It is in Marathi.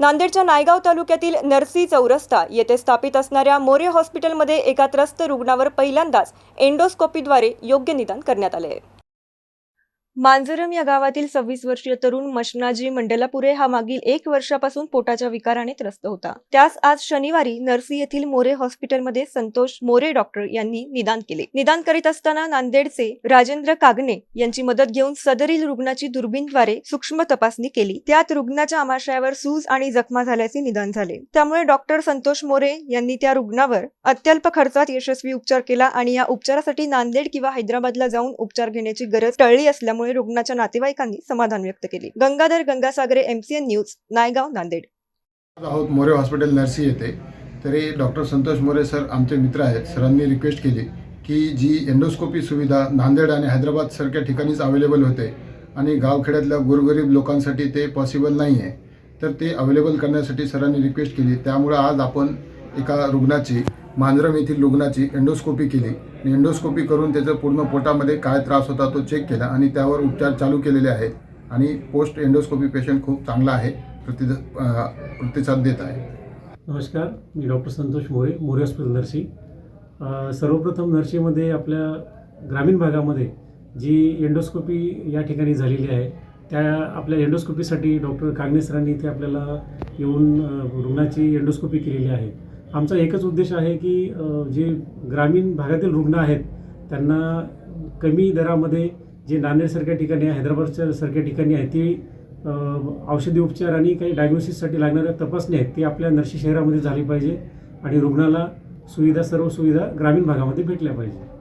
नांदेडच्या नायगाव तालुक्यातील नरसी चौरस्ता येथे स्थापित असणाऱ्या मोरे हॉस्पिटलमध्ये एका त्रस्त रुग्णावर पहिल्यांदाच एंडोस्कोपीद्वारे योग्य निदान करण्यात आले आहे. मांजरम या गावातील सव्वीस वर्षीय तरुण मशनाजी मंडलापुरे हा मागील एक वर्षापासून पोटाच्या विकाराने त्रस्त होता. त्यास आज शनिवारी नरसी येथील मोरे हॉस्पिटलमध्ये संतोष मोरे डॉक्टर यांनी निदान केले. निदान करीत असताना नांदेडचे राजेंद्र कागणे यांची मदत घेऊन सदरील रुग्णाची दुर्बीणद्वारे सूक्ष्म तपासणी केली. त्यात रुग्णाच्या आमाशयावर सूज आणि जखमा झाल्याचे निदान झाले. त्यामुळे डॉक्टर संतोष मोरे यांनी त्या रुग्णावर अत्यल्प खर्चात यशस्वी उपचार केला आणि या उपचारासाठी नांदेड किंवा हैदराबादला जाऊन उपचार घेण्याची गरज टळली असल्यामुळे रुग्णाच्या नातेवाईकांनी समाधान व्यक्त केले. Gangadhar Gangasagare MCN news Naigaon Nanded. आहोत मोरे हॉस्पिटल नर्सी येथे. तरी डॉक्टर संतोष मोरे सर आमचे मित्र आहेत. सरांनी रिक्वेस्ट केली की जी एंडोस्कोपी सुविधा नांदेड आणि हैदराबाद सारख्या ठिकाणीच अवेलेबल होते आणि गावखेड्यातल्या गोरगरीब लोकांसाठी ते पॉसिबल नाही आहे तर ते अवेलेबल करण्यासाठी सरांनी रिक्वेस्ट केली. त्यामुळं आज आपण एका रुग्णाची मांजरम येथील रुग्णाची एंडोस्कोपी केली. एंडोस्कोपी करून त्याचं पूर्ण पोटामध्ये काय त्रास होता तो चेक केला आणि त्यावर उपचार चालू केलेले आहेत. आणि पोस्ट एंडोस्कोपी पेशंट खूप चांगला आहे प्रतिद प्रतिसाद देत आहे. नमस्कार मी डॉक्टर संतोष मोरे मोरे हॉस्पिटल नर्सी सर्वप्रथम नर्सीमध्ये आपल्या ग्रामीण भागामध्ये जी एंडोस्कोपी या ठिकाणी झालेली आहे त्या आपल्या एंडोस्कोपीसाठी डॉक्टर कागणे सरांनी इथे आपल्याला येऊन रुग्णाची एंडोस्कोपी केलेली आहे. आमचा एकच उद्देश आहे की जे ग्रामीण भागातील रुग्ण आहेत त्यांना कमी दरामध्ये जे नांदेडसारख्या ठिकाणी आहे हैदराबादच्या सारख्या ठिकाणी आहे ती औषधी उपचार आणि काही डायग्नोसिससाठी लागणाऱ्या तपासणी आहेत ती आपल्या नर्शी शहरामध्ये झाली पाहिजे आणि रुग्णाला सुविधा सर्व सुविधा ग्रामीण भागामध्ये भेटल्या पाहिजे.